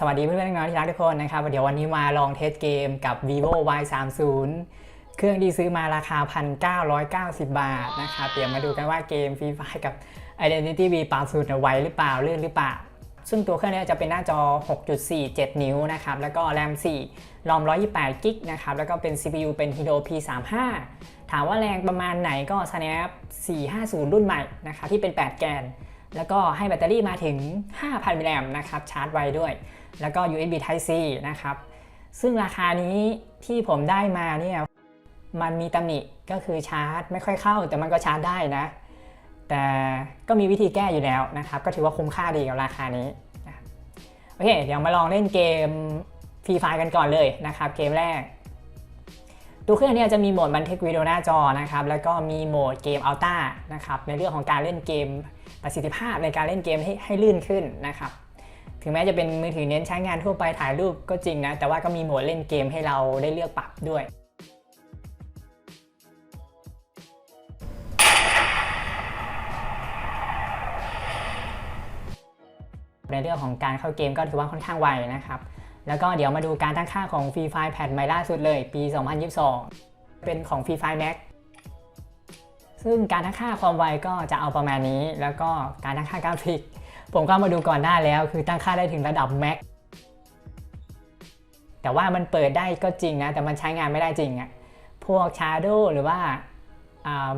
สวัสดีเพื่อนๆน้องๆที่รักทุกคนนะครับเดี๋ยววันนี้มาลองเทสเกมกับ vivo y 3 0เครื่องที่ซื้อมาราคา 1,990 บาทนะครับเดี๋ยวมาดูกันว่าเกม Free Fire กับ Identity V ปรับสูตรไวหรือเปล่าเลื่อนหรือเปล่า ซึ่งตัวเครื่องนี้จะเป็นหน้าจอ 6.47 นิ้วนะครับ แล้วก็ RAM 4รอม 128 กิกนะครับ แล้วก็เป็น CPU เป็น Hero P35 ถามว่าแรงประมาณไหนก็ Snap 450 รุ่นใหม่นะครับที่เป็น 8 แกน แล้วก็ให้แบตเตอรี่มาถึง 5,000มิลลิแอมป์นะครับชาร์จไวด้วย แล้วก็ USB Type C นะครับ ซึ่งราคานี้ที่ผมได้มาเนี่ยมันมีตำหนิก็คือชาร์จไม่ค่อยเข้า แต่มันก็ชาร์จได้นะ แต่ก็มีวิธีแก้อยู่แล้วนะครับ ก็ถือว่าคุ้มค่าดีกับราคานี้โอเค เดี๋ยวมาลองเล่นเกมฟรีไฟกันก่อนเลยนะครับ เกมแรก ตัวเครื่องนี้จะมีโหมดบันทึกวิดีโอหน้าจอนะครับ แล้วก็มีโหมดเกมอัลต้านะครับ ในเรื่องของการเล่นเกมประสิทธิภาพในการเล่นเกมให้ให้ลื่นขึ้นนะครับ ถึงแม้จะเป็นมือถือเน้นใช้งานทั่วไปถ่ายรูปก็จริงนะ แต่ว่าก็มีโหมดเล่นเกมให้เราได้เลือกปรับด้วยในเรื่องของการเข้าเกมก็ถือว่าค่อนข้างไวนะครับ แล้วก็เดี๋ยวมาดูการตั้งค่าของ Free Fire แพทใหม่ล่าสุดเลย ปี 2022 เป็นของ Free Fire Max ซึ่งการตั้งค่าความไวก็จะเอาประมาณนี้ แล้วก็การตั้งค่ากราฟิก ผมก็มาดูก่อนได้าแล้ว คือตั้งค่าได้ถึงระดับ Max แต่ว่ามันเปิดได้ก็จริงนะ แต่มันใช้งานไม่ได้จริงอะพวก Shadow หรือว่า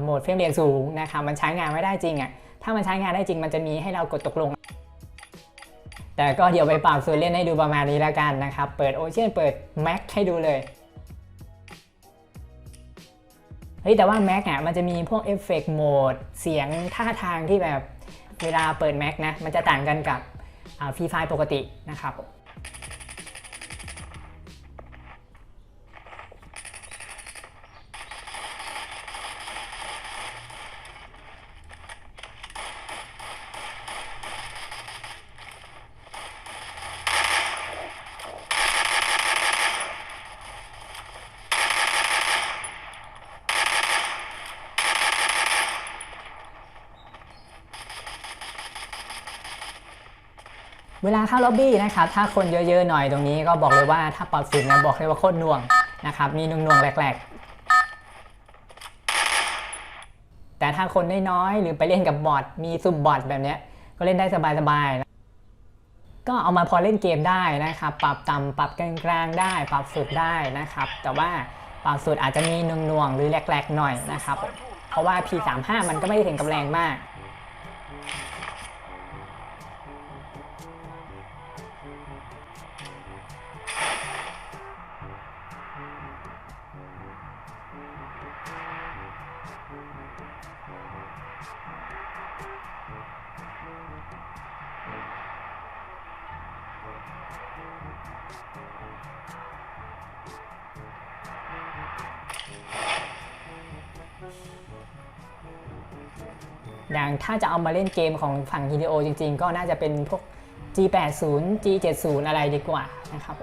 โหมดเฟรมเรทสูงนะครับมันใช้งานไม่ได้จริงอะถ้ามันใช้งานได้จริงมันจะมีให้เรากดตกลง แต่ก็เดี๋ยวไปปรับสูรเล่นให้ดูประมาณนี้แล้วกันนะครับ เปิดโอเชียนเปิด Mac ให้ดูเลยเฮ้ยแต่ว่า Mac อะมันจะมีพวกเอฟเฟกต์โหมดเสียงท่าทางที่แบบ เวลาเปิด Mac นะมันจะต่างกันกับฟรีไฟล์ปกตินะครับ วลาเข้าล็อบบี้นะครับถ้าคนเยอะๆหน่อยตรงนี้ก็บอกเลยว่าถ้าปรับสูตรนะบอกเลยว่าโคตรน่วงนะครับมีหน่วงๆแหลกๆ แต่ถ้าคนน้อยๆหรือไปเล่นกับบอทมีซุ่มบอทแบบเนี้ยก็เล่นได้สบายๆนะก็เอามาพอเล่นเกมได้นะครับ ปรับต่ำปรับกลางๆได้ ปรับสุดได้นะครับ แต่ว่าปรับสุดอาจจะมีน่วงๆหรือแหลกๆหน่อยนะครับ เพราะว่า P35 มันก็ไม่ได้ถึงกับแรงมาก อย่างถ้าจะเอามาเล่นเกมของฝั่งฮิดโอจริงๆ ก็น่าจะเป็นพวก G80 G70 อะไรดีกว่านะครับ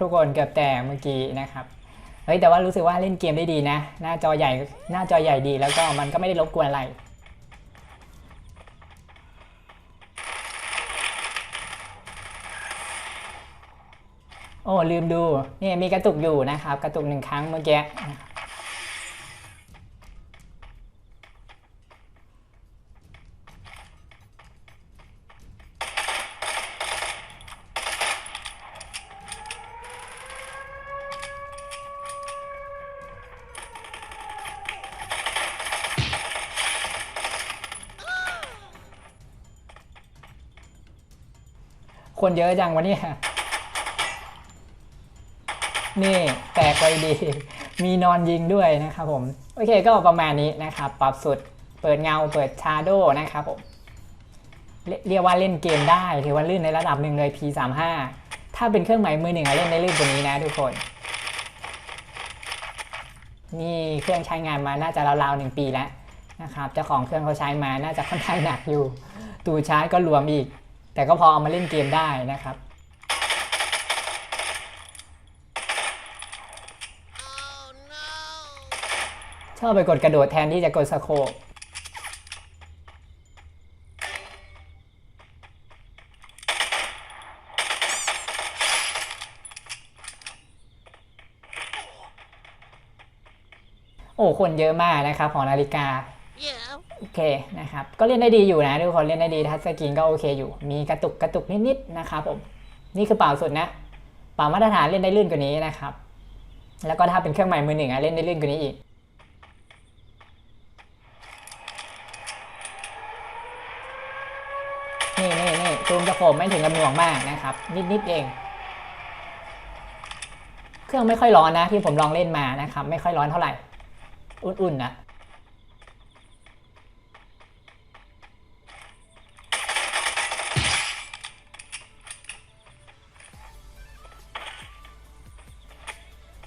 ทุกคนเกือบแตกเมื่อกี้นะครับเฮ้ยแต่ว่ารู้สึกว่าเล่นเกมได้ดีนะ หน้าจอใหญ่หน้าจอใหญ่ดีแล้วก็มันก็ไม่ได้รบกวนอะไรโอ้ลืมดูนี่มีกระตุกอยู่นะครับ กระตุกหนึ่งครั้งเมื่อกี้ คนเยอะจังวะเนี่ยนี่แตกไปดี มีนอนยิงด้วยนะครับผม โอเคก็ประมาณนี้นะครับ ปรับสุด เปิดเงา เปิดชาโดนะครับผมเรียเรียกว่าเล่นเกมได้ ถือว่าลื่นในระดับหนึ่งเลย P35 ถ้าเป็นเครื่องหมายมือหนึ่งอะเล่นได้ลื่นกว่านี้นะทุกคน นี่เครื่องใช้งานมาน่าจะราวๆหนึ่งปีแล้วนะครับ เจ้าของเครื่องเขาใช้มาน่าจะค่อนข้างหนักอยู่ ตูชาร์จก็รวมอีก แต่ก็พอเอามาเล่นเกมได้นะครับ ชอบไปกดกระโดดแทนที่จะกดสโคปโอ้คนเยอะมากนะครับของนาฬิกา เคนะครับก็เล่นได้ดีอยู่นะทุกคนเล่นได้ดีทัชสกรีนก็โอเคอยู่ มีกระตุกกระตุกนิดๆนะครับผมนี่คือเป่าสุดนะเป่ามาตรฐานเล่นได้ลื่นกว่านี้นะครับ แล้วก็ถ้าเป็นเครื่องใหม่มือหนึ่งอะเล่นได้ลื่นกว่านี้อีกนี่นี่นี่ซูมจะโคมไม่ถึงกับหน่วงมากนะครับ นิดๆเอง เครื่องไม่ค่อยร้อนนะที่ผมลองเล่นมานะครับ ไม่ค่อยร้อนเท่าไหร่ อุ่นๆนะ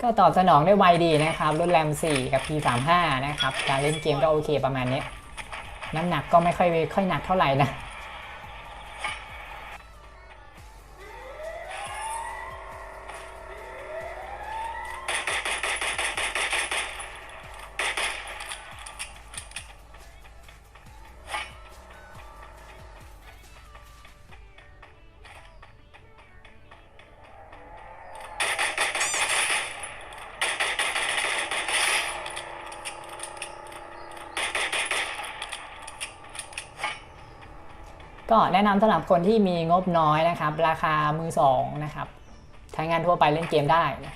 ก็ตอบสนองได้ไวดีนะครับ รุ่นแรม 4 กับ P35 นะครับ การเล่นเกมก็โอเคประมาณนี้ น้ำหนักก็ไม่ค่อยค่อยหนักเท่าไหร่นะ ก็แนะนำสำหรับคนที่มีงบน้อยนะครับ ราคามือสองนะครับใช้งานทั่วไปเล่นเกมได้นะ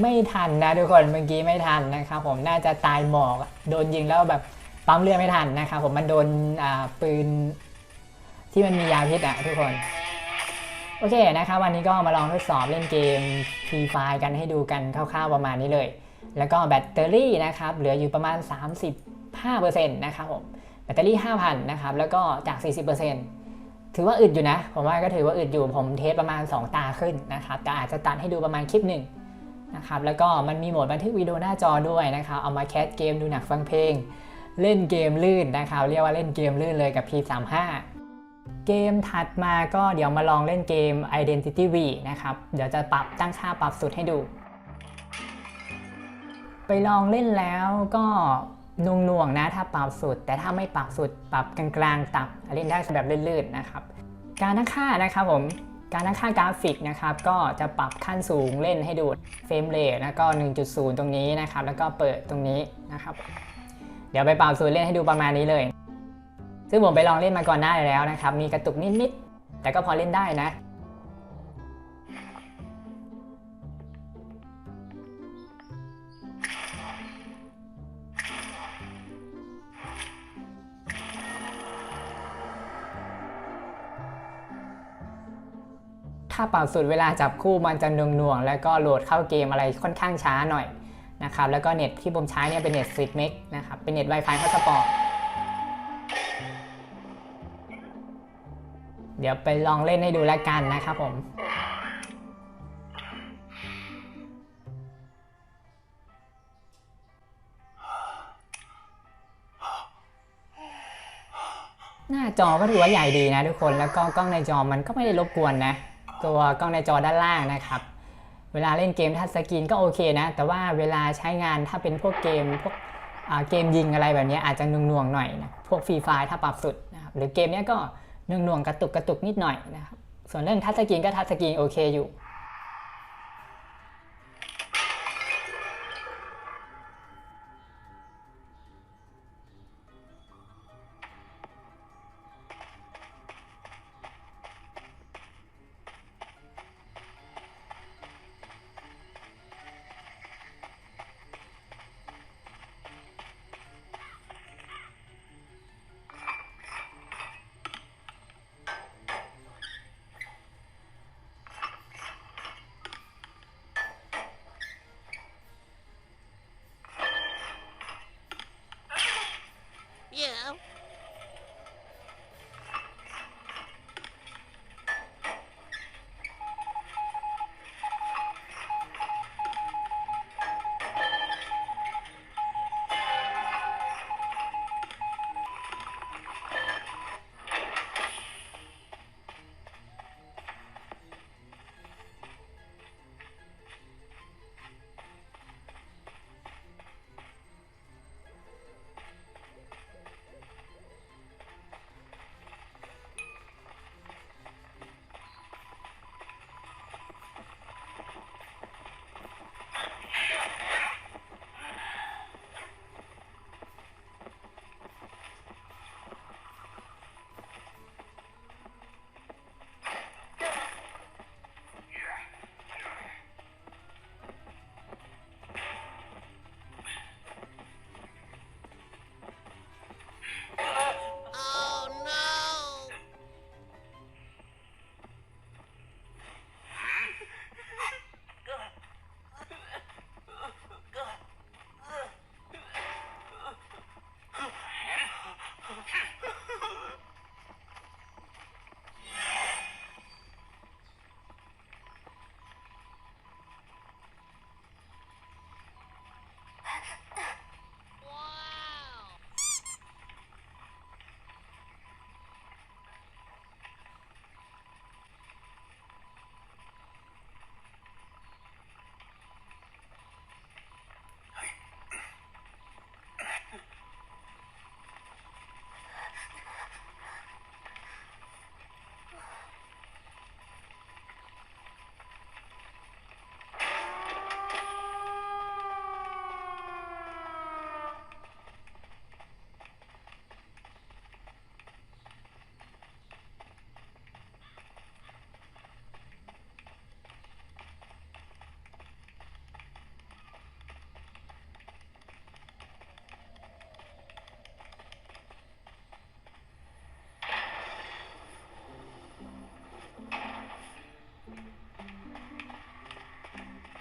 ไม่ทันนะทุกคนเมื่อกี้ไม่ทันนะครับผมน่าจะตายหมอกโดนยิงแล้วแบบปั๊มเลือดไม่ทันนะครับผมมันโดนปืนที่มันมียาพิษอะทุกคนโอเคนะครับวันนี้ก็มาลองทดสอบเล่นเกม Free f i r กันให้ดูกันคร่าวๆประมาณนี้เลย แล้วก็แบตเตอรี่นะครับเหลืออยู่ประมาณ 35%นะครับผมแบตเตอรี่ 5,000นะครับแล้วก็จาก 40%ถือว่าอึดอยู่นะ ผมว่าก็ถือว่าอึดอยู่ผมเทสประมาณ 2 ตาขึ้นนะครับแต่อาจจะตัดให้ดูประมาณคลิปหนึ่ง นะครับแล้วก็มันมีโหมดบันทึกวิดีโอหน้าจอด้วยนะครับเอามาแคสเกมดูหนักฟังเพลง เล่นเกมลื่นนะครับเรียกว่าเล่นเกมลื่นเลยกับ P35 เกมถัดมาก็เดี๋ยวมาลองเล่นเกม Identity V นะครับเดี๋ยวจะปรับตั้งค่าปรับสุดให้ดู ไปลองเล่นแล้วก็นงน่วงๆนะถ้าปรับสุด แต่ถ้าไม่ปรับสุดปรับกลางๆตับเล่นได้แบบลื่นๆนะครับ การตั้งค่านะครับผม การตั้งค่ากราฟิกนะครับก็จะปรับขั้นสูงเล่นให้ดูเฟรมเรทแล้วก็ 1.0 ตรงนี้นะครับ แล้วก็เปิดตรงนี้นะครับ เดี๋ยวไปปรับสูงเล่นให้ดูประมาณนี้เลย ซึ่งผมไปลองเล่นมาก่อนหน้าแล้วนะครับ มีกระตุกนิดๆแต่ก็พอเล่นได้นะ ถ้าปรับสุดเวลาจับคู่มันจะหน่วงๆ แล้วก็โหลดเข้าเกมอะไรค่อนข้างช้าหน่อยนะครับ แล้วก็เน็ตที่ผมใช้เนี่ยเป็นเน็ต10เมกนะครับ เป็นเน็ต Wi-Fi ฮอตสปอร์ตเดี๋ยวไปลองเล่นให้ดูแล้วกันนะครับผมหน้าจอก็ถือว่าใหญ่ดีนะทุกคนแล้วก็กล้องในจอมันก็ไม่ได้รบกวนนะ ตัวกล้องในจอด้านล่างนะครับ เวลาเล่นเกมทัชสกรีนก็โอเคนะ แต่ว่าเวลาใช้งานถ้าเป็นพวกเกมพวกเกมยิงอะไรแบบนี้อาจจะน่วงๆหน่อยนะพวกฟรีไฟถ้าปรับสุดนะครับหรือเกมนี้ก็น่วงๆกระตุกกระตุกนิดหน่อยนะครับส่วนเรื่องทัชสกรีนก็ทัชสกรีนโอเคอยู่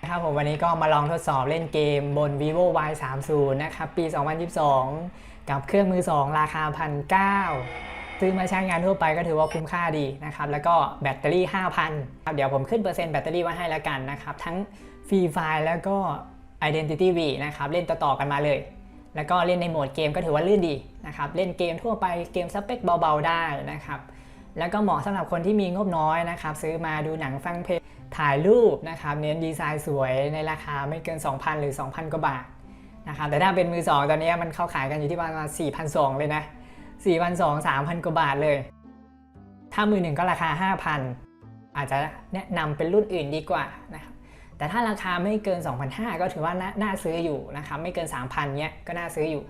นะครับผมวันนี้ก็มาลองทดสอบเล่นเกมบน vivo y 3 0นะครับปี 2022 กับเครื่องมือ 2 ราคา1,900ซื้อมาใช้งานทั่วไปก็ถือว่าคุ้มค่าดีนะครับ แล้วก็แบตเตอรี่ 5,000ครับเดี๋ยวผมขึ้นเปอร์เซ็นต์แบตเตอรี่ไว้ให้แล้วกันนะครับ ทั้งฟรีไฟล์แล้วก็ Identity V นะครับ เล่นต่อๆกันมาเลย แล้วก็เล่นในโหมดเกมก็ถือว่าลื่นดีนะครับ เล่นเกมทั่วไปเกมสเปคเบาๆได้นะครับ แล้วก็เหมาะสำหรับคนที่มีงบน้อยนะครับ ซื้อมาดูหนังฟังเพลง ถ่ายรูปนะครับเน้นดีไซน์สวยในราคาไม่เกิน 2,000 หรือ 2,000 กว่าบาทนะครับแต่ถ้าเป็นมือ 2 ตอนนี้มันเข้าขายกันอยู่ที่ประมาณ4,200 เลยนะ 4,200 3,000 กว่าบาทเลย ถ้ามือหนึ่งก็ราคา 5,000 อาจจะแนะนำเป็นรุ่นอื่นดีกว่านะครับแต่ถ้าราคาไม่เกิน 2,500 ก็ถือว่าน,น่าซื้ออยู่นะครับไม่เกิน 3,000เนี้ยก็น่าซื้ออยู่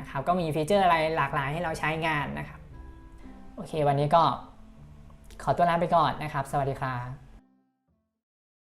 นะครับก็มีฟีเจอร์อะไรหลากหลายให้เราใช้งานนะครับโอเค วันนี้ก็ขอตัวลาไปก่อนนะครับ สวัสดีครับ